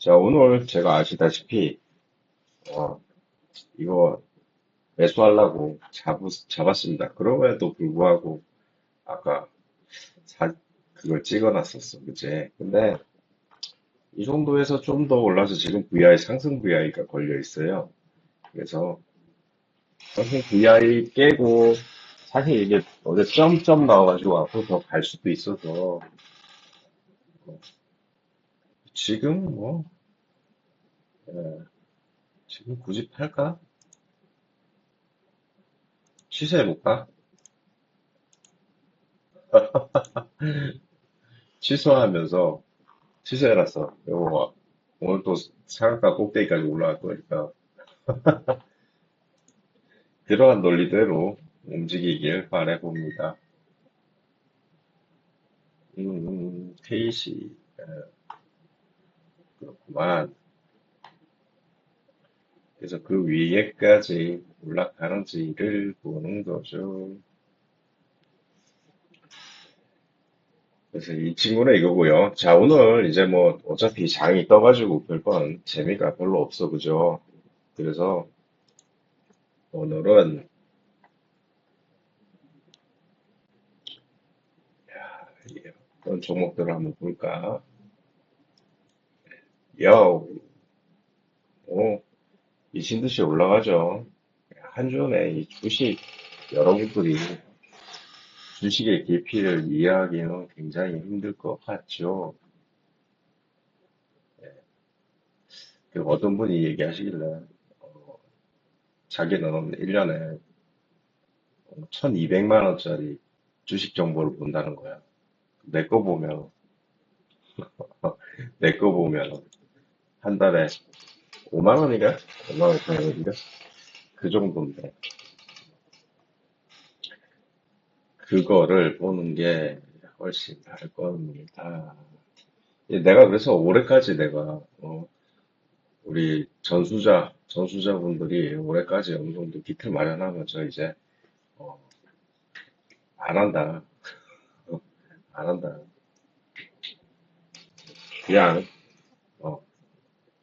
자, 오늘 제가 아시다시피, 어, 이거 매수하려고 잡, 잡았습니다. 그럼에도 불구하고, 아까, 사, 그걸 찍어 놨었어. 그제? 근데, 이 정도에서 좀 더 올라서 지금 VI, 상승 VI가 걸려 있어요. 그래서, 상승 VI 깨고, 사실 이게 어제 점점 나와가지고 앞으로 더 갈 수도 있어서, 지금 뭐, 예, 지금 굳이 팔까? 취소해볼까? 취소하면서, 취소해놨어. 이거 오늘 또 상한가 꼭대기까지 올라갈 거니까. 그러한 논리대로 움직이길 바라봅니다. 음, KC, 예, 만. 그래서 그 위에까지 올라가는지를 보는 거죠. 그래서 이 친구는 이거고요. 자, 오늘 이제 뭐 어차피 장이 떠가지고 별번 재미가 별로 없어, 그죠? 그래서 오늘은 예, 어떤 종목들을 한번 볼까? 요, 오, 미친 듯이 올라가죠. 한전에 이 주식 여러분들이 주식의 깊이를 이해하기는 굉장히 힘들 것 같죠. 그 어떤 분이 얘기하시길래 어, 자기는 1년에 1200만 원짜리 주식 정보를 본다는 거야. 내 거 보면 내 거 보면 한 달에 5만 원인가? 5만 원 정도인가? 그 정도인데 그거를 보는 게 훨씬 나을 겁니다. 예, 내가 그래서 올해까지 내가 어, 우리 전수자 전수자분들이 올해까지 어느 정도 기틀 마련하면서 이제 어, 안 한다 어, 안 한다 그냥 어,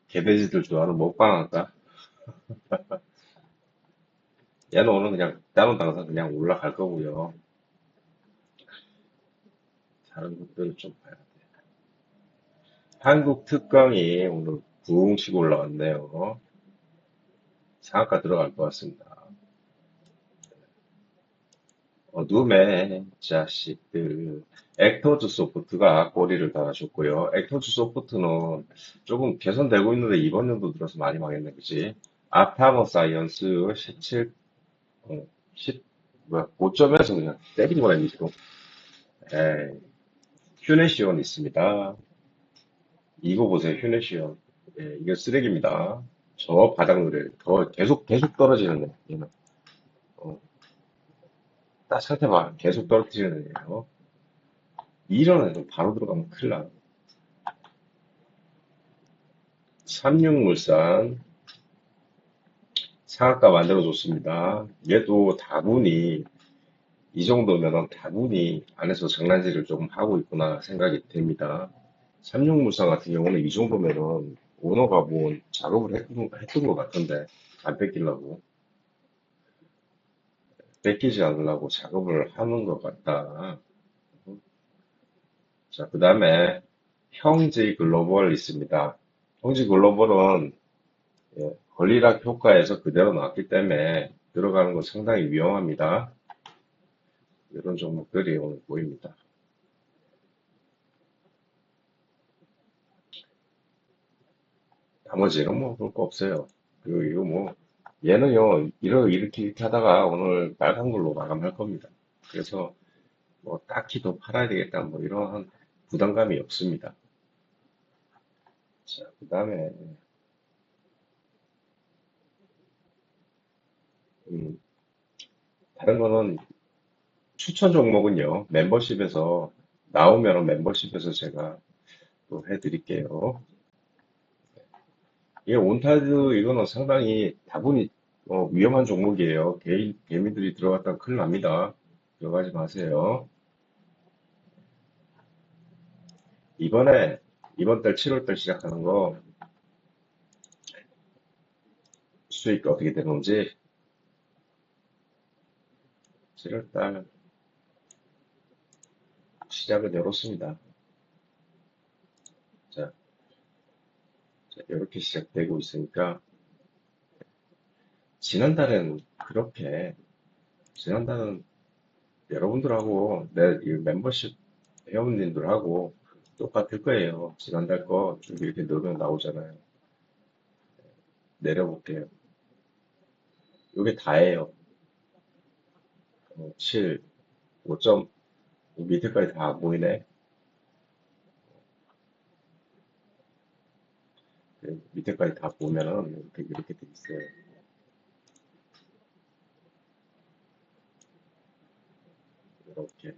개돼지들 좋아하는 먹방 할까? 얘는 오늘 그냥 다른 당상 그냥 올라갈 거고요. 다른 것들을 좀 봐야 돼. 한국 특강이 오늘 붕 치고 올라왔네요. 상한가 들어갈 것 같습니다. 어둠의 자식들. 액터즈 소프트가 꼬리를 달아줬고요. 액터즈 소프트는 조금 개선되고 있는데 이번 연도 들어서 많이 망했네, 그지? 아타머 사이언스 17, 어, 10, 뭐야, 5점에서 그냥 때린 거야, 이지로. 에이, 휴네시온 있습니다. 이거 보세요, 휴네시온. 예, 이거 쓰레기입니다. 저 바닥물에 더 계속, 계속 떨어지는 애, 얘는. 봐. 계속 떨어지는 애예요. 이런 애는 바로 들어가면 큰일 나. 삼육물산 상한가 만들어줬습니다. 얘도 다분히 이 정도면은 다분히 안에서 장난질을 조금 하고 있구나 생각이 됩니다. 삼육물산 같은 경우는 이 정도면은 오너가 뭐 작업을 했던, 했던 것 같은데 안 뺏기려고 뺏기지 않으려고 작업을 하는 것 같다. 자, 그 다음에 형지 글로벌 있습니다. 형지 글로벌은 예, 권리락 효과에서 그대로 나왔기 때문에 들어가는 건 상당히 위험합니다. 이런 종목들이 오늘 보입니다. 나머지는 뭐 볼 거 없어요. 그리고 이거 뭐 얘는요 이러 이렇게 이렇게 하다가 오늘 빨간 걸로 마감할 겁니다. 그래서 뭐 딱히 더 팔아야 되겠다 뭐 이런 부담감이 없습니다. 자, 그 다음에 음, 다른 거는 추천 종목은요 멤버십에서 나오면 멤버십에서 제가 또 해드릴게요. 이 온타드 이거는 상당히 다분히 어, 위험한 종목이에요. 개인 개미들이 들어갔다 큰일 납니다. 들어가지 마세요. 이번에 이번 달 7월 달 시작하는 거 수익 어떻게 되는지 7월 달 시작을 열었습니다. 자, 자, 이렇게 시작되고 있으니까 지난달엔 그렇게 지난달은 여러분들하고 내이 멤버십 회원님들하고 똑같을 거예요. 지난달 거 쭉 이렇게 넣으면 나오잖아요. 내려볼게요. 이게 다예요. 어, 7, 5점 밑에까지 다안 보이네. 밑에까지 다 보면은 이렇게 이렇게 돼 있어요. 이렇게.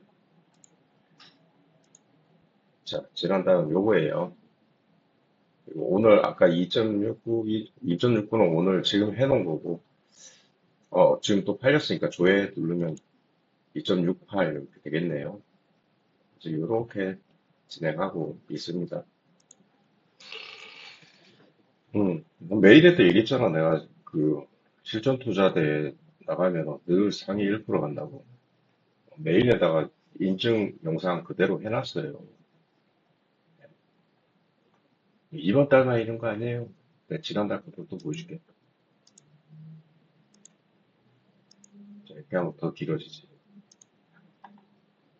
자, 지난달은 요거예요. 그리고 오늘 아까 2.69, 2.69는 오늘 지금 해놓은 거고, 어, 지금 또 팔렸으니까 조회 누르면 2.68 이렇게 되겠네요. 이제 이렇게 진행하고 있습니다. 음, 뭐 매일에도 얘기했잖아. 내가 그 실전 투자대에 나가면 늘 상위 1% 간다고. 메일에다가 인증 영상 그대로 해놨어요. 이번 달만 이런 거 아니에요. 내 지난달 것도 또 보여줄게. 자, 이렇게 하면 더 길어지지.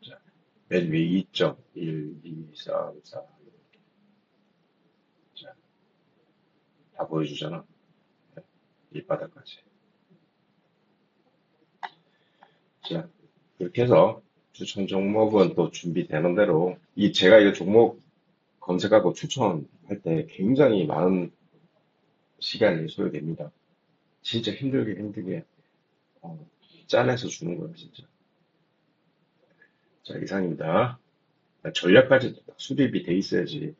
자, 맨 위에 2점, 1, 2, 3, 4. 다 보여주잖아. 이 바닥까지. 자, 그렇게 해서 추천 종목은 또 준비되는 대로, 이 제가 이 종목 검색하고 추천할 때 굉장히 많은 시간이 소요됩니다. 진짜 힘들게 힘들게 어, 짜내서 주는 거예요, 진짜. 자, 이상입니다. 전략까지 수립이 돼 있어야지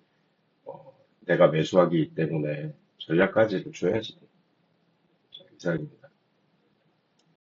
어, 내가 매수하기 때문에 전략까지도 줘야지. 자, 이상입니다.